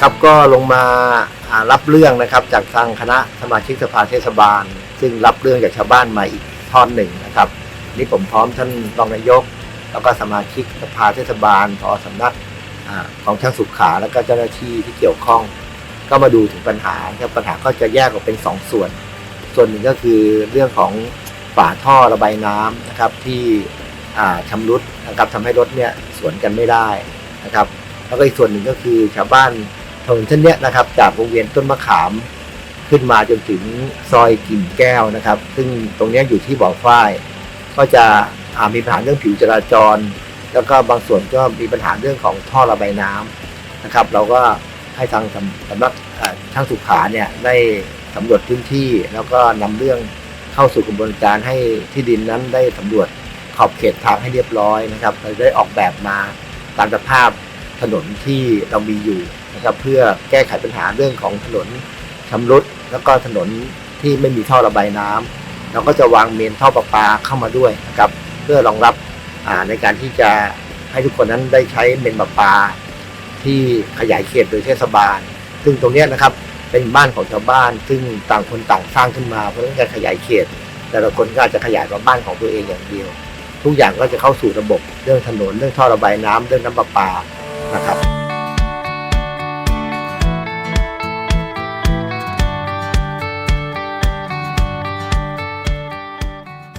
ครับก็ลงมารับเรื่องนะครับจากทางคณะสมาชิกสภาเทศบาล ซึ่งรับเรื่องจากชาวบ้านมาอีกทอดหนึ่งนะครับนี่ผมพร้อมท่านรองนายก แล้วก็สมาชิกสภาเทศบาลพอสำนักอของช่างสุขา แล้วก็เจ้าหน้าที่ที่เกี่ยวข้อง ก็มาดูถึงปัญหาครับปัญหาก็จะแยกออกเป็นสองส่วน ส่วนหนึ่งก็คือเรื่องของฝาท่อระบายน้ำนะครับที่อ่าชำรุดนะครับทำให้รถเนี่ยสวนกันไม่ได้นะครับ แล้วก็อีกส่วนหนึ่งก็คือชาวบ้าน ถนนเส้นนี้นะครับ จากวงเวียนต้นมะขามขึ้นมาจนถึงซอยกิ่งแก้วนะครับ ซึ่งตรงนี้อยู่ที่บ่อฝ้าย ก็จะมีปัญหาเรื่องผิวจราจร แล้วก็บางส่วนก็มีปัญหาเรื่องของท่อระบายน้ำนะครับ เราก็ให้ทางสำนักช่างสุขาเนี่ยได้สำรวจพื้นที่แล้วก็นำเรื่องเข้าสู่กระบวนการให้ที่ดินนั้นได้สำรวจขอบเขตทางให้เรียบร้อยนะครับเราได้ออกแบบมาตามสภาพ ถนนที่เรามีอยู่นะครับเพื่อแก้ไขปัญหาเรื่องของถนนชำรุดแล้วก็ถนนที่ไม่มีท่อระบายน้ำเราก็จะวางเมนท่อประปาเข้ามาด้วยนะครับเพื่อรองรับในการที่จะให้ทุกคนนั้นได้ใช้เมนประปา ที่ขยายเขตโดยเทศบาล ซึ่งตรงนี้นะครับเป็นบ้านของชาวบ้าน ซึ่งต่างคนต่างสร้างขึ้นมาเพราะฉะนั้นการขยายเขต แต่ละคนก็อาจจะขยายมาบ้านของตัวเองอย่างเดียว ทุกอย่างก็จะเข้าสู่ระบบเรื่องถนนเรื่องท่อระบายน้ำเรื่องน้ำประปา